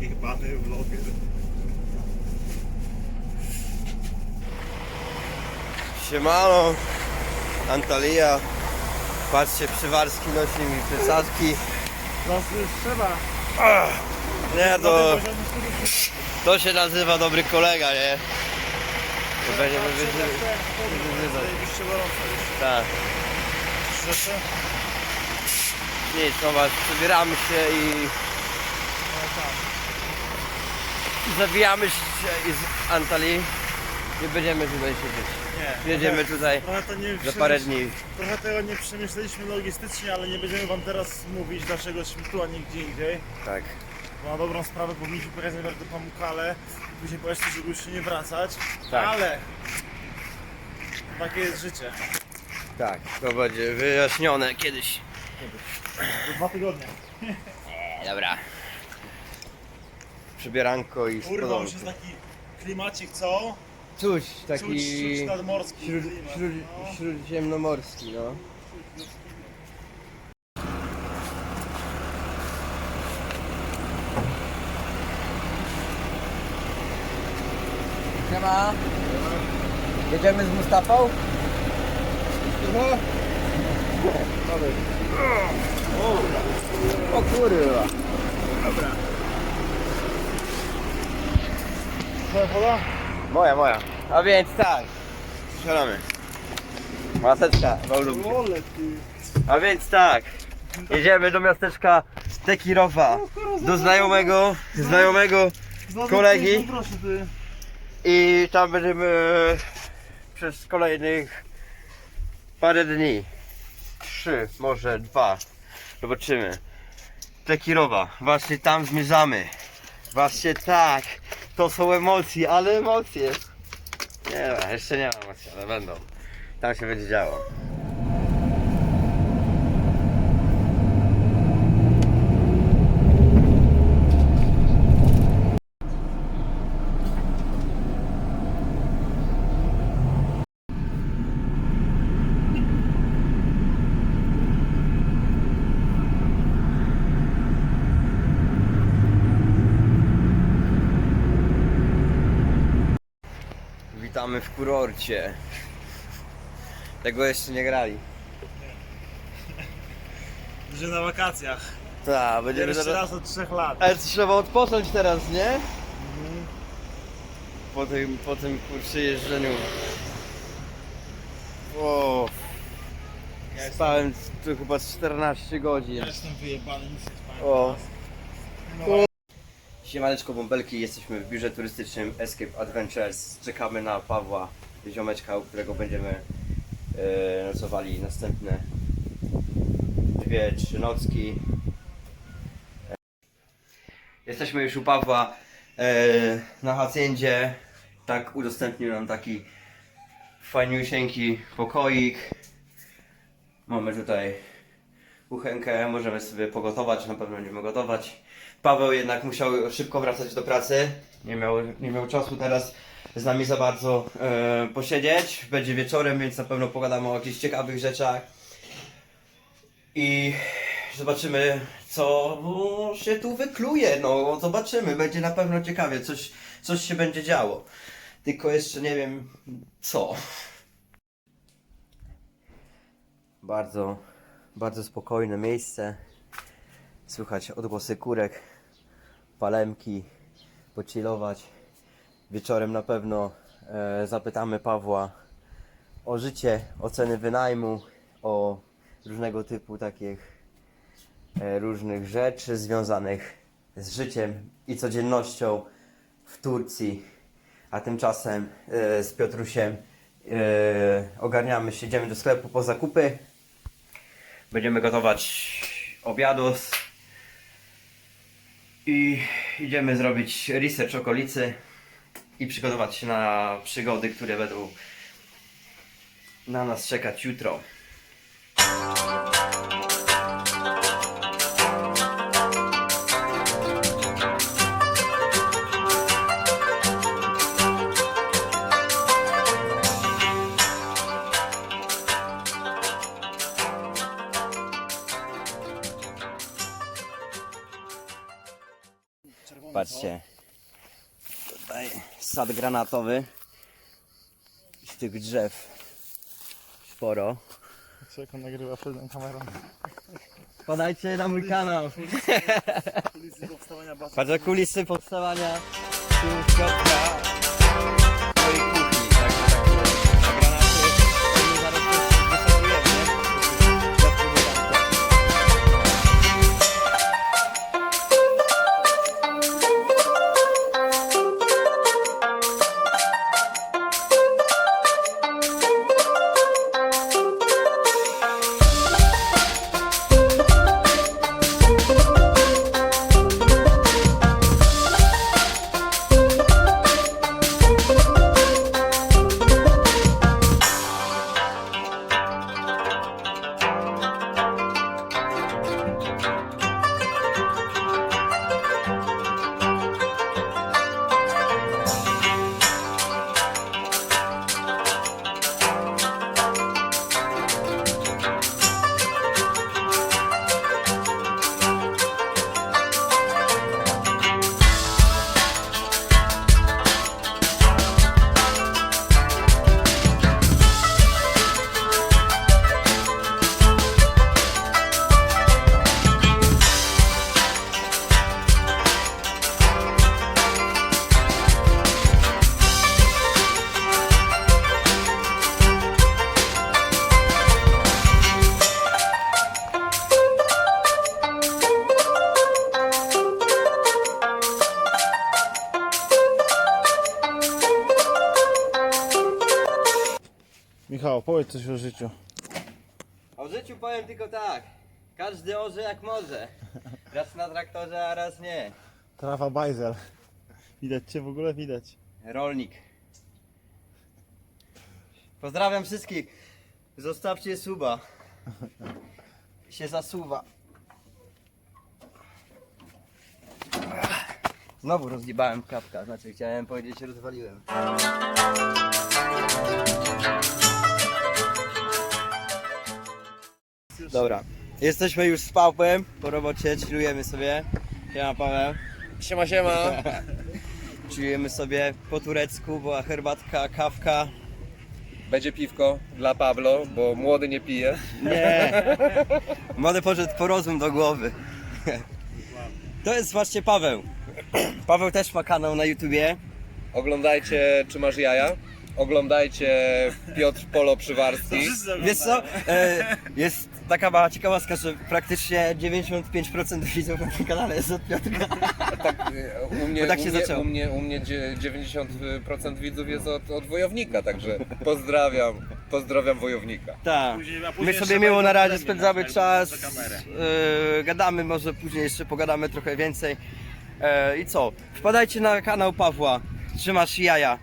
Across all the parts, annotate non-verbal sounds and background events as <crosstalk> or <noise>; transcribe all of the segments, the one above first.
Jebany vloger. Siemano, Antalya. Patrzcie, Przywarski nosi mi przesadzki. No już trzeba. Nie, to, to się nazywa dobry kolega, nie? To będziemy wyżywać. Zajebiście gorąco już. Tak. Rzeczy? Nic, no was, przebieramy się i No tak. Zabijamy się z Antalii. Nie będziemy tutaj siedzieć. Nie. Jedziemy trochę- tutaj Trochę to nie za parę dni. Trochę tego nie przemyśleliśmy logistycznie, ale nie będziemy wam teraz mówić dlaczego tu, a nie gdzie indziej. Tak. Bo na dobrą sprawę powinniśmy pojechać najpierw do Pamukale i później żeby już się nie wracać. Tak. Ale takie jest życie. Tak, to będzie wyjaśnione kiedyś. Do dwa tygodnie. Dobra. Przebieranko i Kurwa, już jest taki klimacik, co? Czuć, taki czuć nadmorski śród, klimat. śród, no. śródziemnomorski, no. Siema. Jedziemy z Mustafą? O kurwa. Twoja woda? Moja, moja. A więc tak. Strzelamy. Maseczka, ty. A więc tak. Jedziemy do miasteczka Tekirowa. Do znajomego, znajomego Kolegi? i tam będziemy przez kolejnych parę dni. Trzy, może dwa. Zobaczymy. Tekirowa, właśnie tam zmierzamy. Właśnie tak. To są emocje, ale emocje. Nie jeszcze nie ma emocji, ale będą. Tam się będzie działo. Witamy w kurorcie. Tego jeszcze nie grali. Że na wakacjach. Tak, będziemy Pierwszy zaraz... raz od trzech lat. Ale trzeba odpocząć teraz, nie? Po tym, po tym kurczę jeżdżeniu. O, Ja jestem, spałem tu chyba z 14 godzin. ja jestem wyjebany, nic nie spałem. O. No, Siemaneczko bąbelki, jesteśmy w biurze turystycznym Escape Adventures. Czekamy na Pawła, ziomeczka, u którego będziemy e, nocowali następne dwie, trzy nocki. E, Jesteśmy już u Pawła e, na haciendzie. Tak udostępnił nam taki fajniusieńki pokoik. Mamy tutaj kuchenkę, możemy sobie pogotować, na pewno będziemy gotować. Paweł jednak musiał szybko wracać do pracy, nie miał, nie miał czasu teraz z nami za bardzo e, posiedzieć. Będzie wieczorem, więc na pewno pogadamy o jakichś ciekawych rzeczach. I zobaczymy, co się tu wykluje. No, zobaczymy, będzie na pewno ciekawie, coś, coś się będzie działo. Tylko jeszcze nie wiem co. Bardzo, bardzo spokojne miejsce. Słychać odgłosy kurek, palemki, pocilować. Wieczorem na pewno e, zapytamy Pawła o życie, o ceny wynajmu, o różnego typu takich e, różnych rzeczy związanych z życiem i codziennością w Turcji. A tymczasem e, z Piotrusiem e, ogarniamy się, idziemy do sklepu po zakupy. Będziemy gotować obiadus. I idziemy zrobić research okolicy i przygotować się na przygody, które będą na nas czekać jutro. Patrzcie. Tutaj sad granatowy. Z tych drzew sporo. Człowiek on nagrywa przed kamerą. Podajcie na mój kanał. Kulisy powstawania. Patrz kulisy powstawania tu powiedz coś o życiu. O życiu powiem tylko tak. Każdy orze jak może. Raz na traktorze, a raz nie. Trawa bajzel. Widać cię w ogóle? Widać. Rolnik. Pozdrawiam wszystkich. Zostawcie suba. Się zasuwa. Znowu rozjebałem kapka, znaczy chciałem powiedzieć rozwaliłem. Dobra, jesteśmy już z Pawłem po robocie, chillujemy sobie. Siema Paweł. Siema, siema. <laughs> Chillujemy sobie po turecku, była herbatka, kawka. Będzie piwko dla Pablo, bo młody nie pije. Nie. Młody poszedł po rozum do głowy. To jest właśnie Paweł. Paweł też ma kanał na YouTubie. Oglądajcie, czy masz jaja. Oglądajcie Piotr Polo Przywarski. Wiesz co? E, jest taka mała ciekawostka, że praktycznie 95% widzów na tym kanale jest od Piotrka. Tak, u mnie, Bo tak się u mnie, zaczęło. u mnie, u mnie dzie- 90% widzów jest od, od wojownika, także pozdrawiam, pozdrawiam wojownika. Tak. Później- a My sobie trzeba miło na razie spędzamy dać, czas. za kamerę. e, gadamy, może później jeszcze pogadamy trochę więcej. E, I co? Wpadajcie na kanał Pawła. Trzymasz jaja.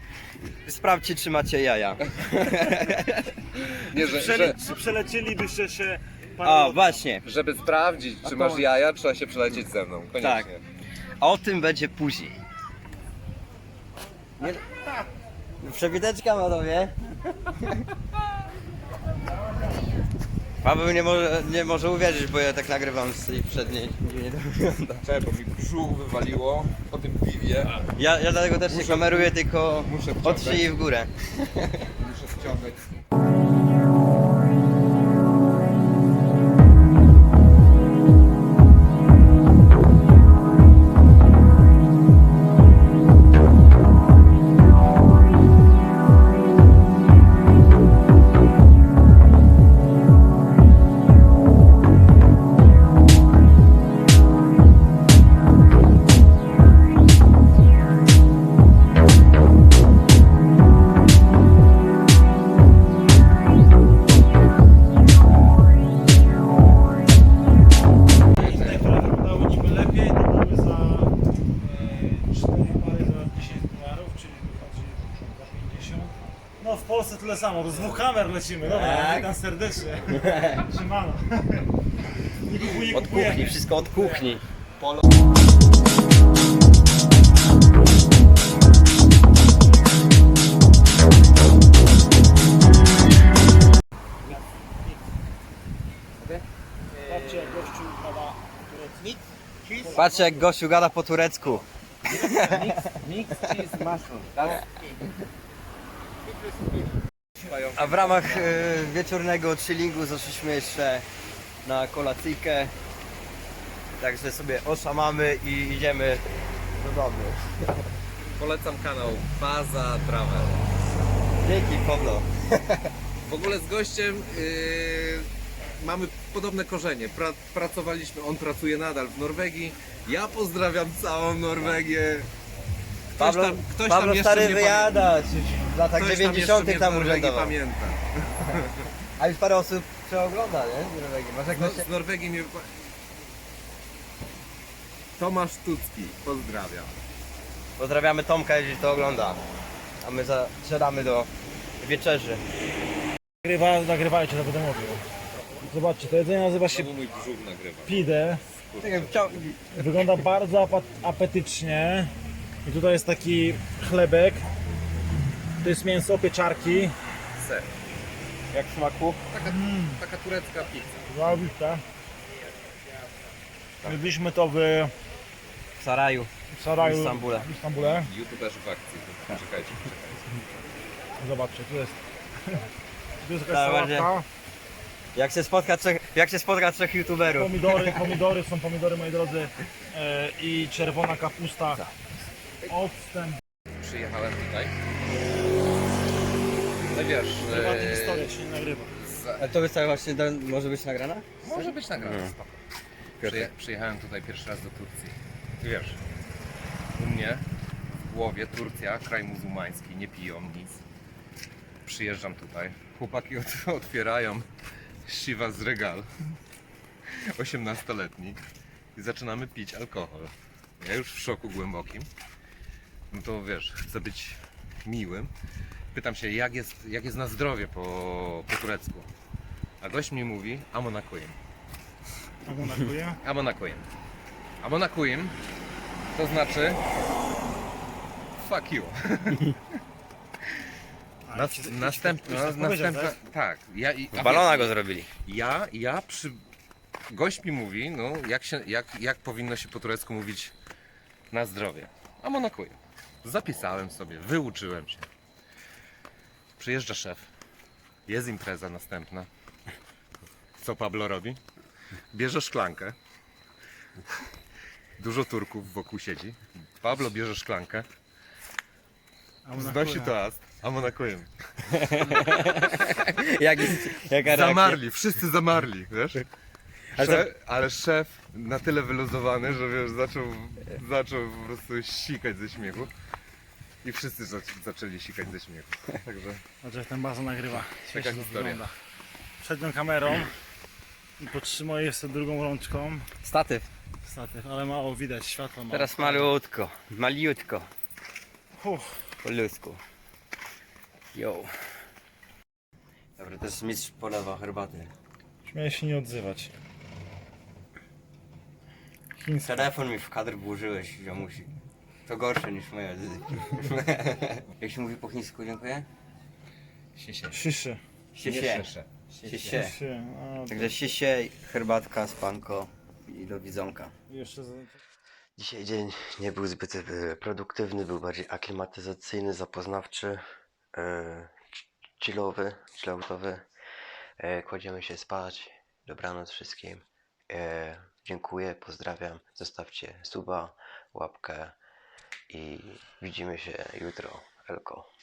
Sprawdźcie, czy macie jaja. Nie, że, Przele, że, czy przelecielibyście się parę lat- właśnie. żeby sprawdzić, czy masz jaja, trzeba się przelecieć ze mną. Koniecznie. Tak. A o tym będzie później. Nie... Przebiteczka panowie. Paweł nie może, nie może uwierzyć, bo ja tak nagrywam z tej przedniej. Nie to wygląda. Czekaj, bo mi brzuch wywaliło po tym piwie. Ja, ja dlatego też nie kameruję, tylko muszę od wciągać. szyi w górę. Muszę wciągać. Lecimy, dobra, Tak. witam serdecznie. <laughs> Siemano. <laughs> Nie kupuję, Od kuchni, wszystko od kuchni. Patrzcie jak gościu gada turecki. Patrzcie jak gościu gada po turecku. Mix cheese mushroom, tak? A w ramach e, wieczornego chillingu zaszliśmy jeszcze na kolacyjkę. Także sobie oszamamy i idziemy do domu. Polecam kanał Baza Travel. Dzięki Pawlo. W ogóle z gościem yy, mamy podobne korzenie. Pra, pracowaliśmy, on pracuje nadal w Norwegii. Ja pozdrawiam całą Norwegię. Ktoś Pawlo, tam, ktoś Pawlo tam jeszcze stary wyjada, czy w latach Ktoś tam, 90 jeszcze tam, Norwegii urzędował. pamięta. <laughs> A już parę osób przeogląda, nie? Z Norwegii. No, ktoś się... z Norwegii mnie... Tomasz Tucki, pozdrawiam. Pozdrawiamy Tomka, jeżeli to ogląda. A my zaczynamy do wieczerzy. Nagrywa, nagrywajcie, to będę mówił. Zobaczcie, to jedzenie nazywa się mój brzuch nagrywa. pide. Wygląda bardzo apetycznie. I tutaj jest taki chlebek. To jest mięso, pieczarki. Ser. Jak w smaku? Taka, taka turecka pizza. Załowista. Jedliśmy to w W Saraju. Saraju W Istambule. w Istambule. YouTuberzy w akcji. Czekajcie, czekajcie. Zobaczcie, tu jest. <laughs> Tu jest Tak, jakaś będzie. sałatka. Jak się spotka trzech, jak się spotka trzech youtuberów. Pomidory, pomidory są pomidory moi drodzy. E, I czerwona kapusta. Odstęp. Przyjechałem tutaj. No wiesz, Prywatna e, historia się nie nagrywa. za- A to wystawia właśnie do, może być nagrana? może być nagrane. spoko. Przyje, przyjechałem tutaj pierwszy raz do Turcji. Ty wiesz, u mnie w głowie Turcja, kraj muzułmański, nie piją nic. Przyjeżdżam tutaj, chłopaki ot, <laughs> otwierają siwa z regal, <laughs> 18-letni i zaczynamy pić alkohol. Ja już w szoku głębokim. No to wiesz, chcę być miłym. Pytam się, jak jest, jak jest na zdrowie po, po turecku. A gość mi mówi, amonakuyim. A mu nakuje? Amonakuyim. Amonakuyim to znaczy fuck you. A, Nas, następna, tak następna, tak. Ja, i- a Balona go zrobili. Ja, ja przy... Gość mi mówi, no jak, się, jak, jak powinno się po turecku mówić na zdrowie. Amonakuyim. Zapisałem sobie, wyuczyłem się. Przyjeżdża szef. Jest impreza następna. Co Pablo robi? Bierze szklankę. Dużo Turków wokół siedzi. Pablo bierze szklankę. A Znosi toast. Amonakuyim. Jak jest, jaka? Zamarli, wszyscy zamarli, wiesz? Ale Szef, ale szef na tyle wyluzowany, że wiesz, zaczął, zaczął po prostu sikać ze śmiechu. I wszyscy zac- zaczęli sikać ze śmiechu. Także Znaczy jak ten bazon nagrywa. Śmiesznie to historia. wygląda. Przednią kamerą. I podtrzymuję jeszcze drugą rączką. Statyw. Statyw, ale mało widać, światło mało. Teraz malutko, maliutko. Uff. Po ludzku. Yo. Dobra, to jest mistrz polewa herbaty. Śmieję się nie odzywać. Chińska. Telefon mi w kadr włożyłeś, ziomusi. To gorsze niż moje języki. <laughs> Jak się mówi po chińsku, dziękuję? Siesie. Szyszy. A, Także siesie, herbatka, spanko i do widzonka. jeszcze. Dzisiaj dzień nie był zbyt e, produktywny, był bardziej aklimatyzacyjny, zapoznawczy, e, ch- chillowy, chilloutowy. E, Kładziemy się spać. Dobranoc wszystkim. E, Dziękuję, pozdrawiam. Zostawcie suba, łapkę i widzimy się jutro. Elko.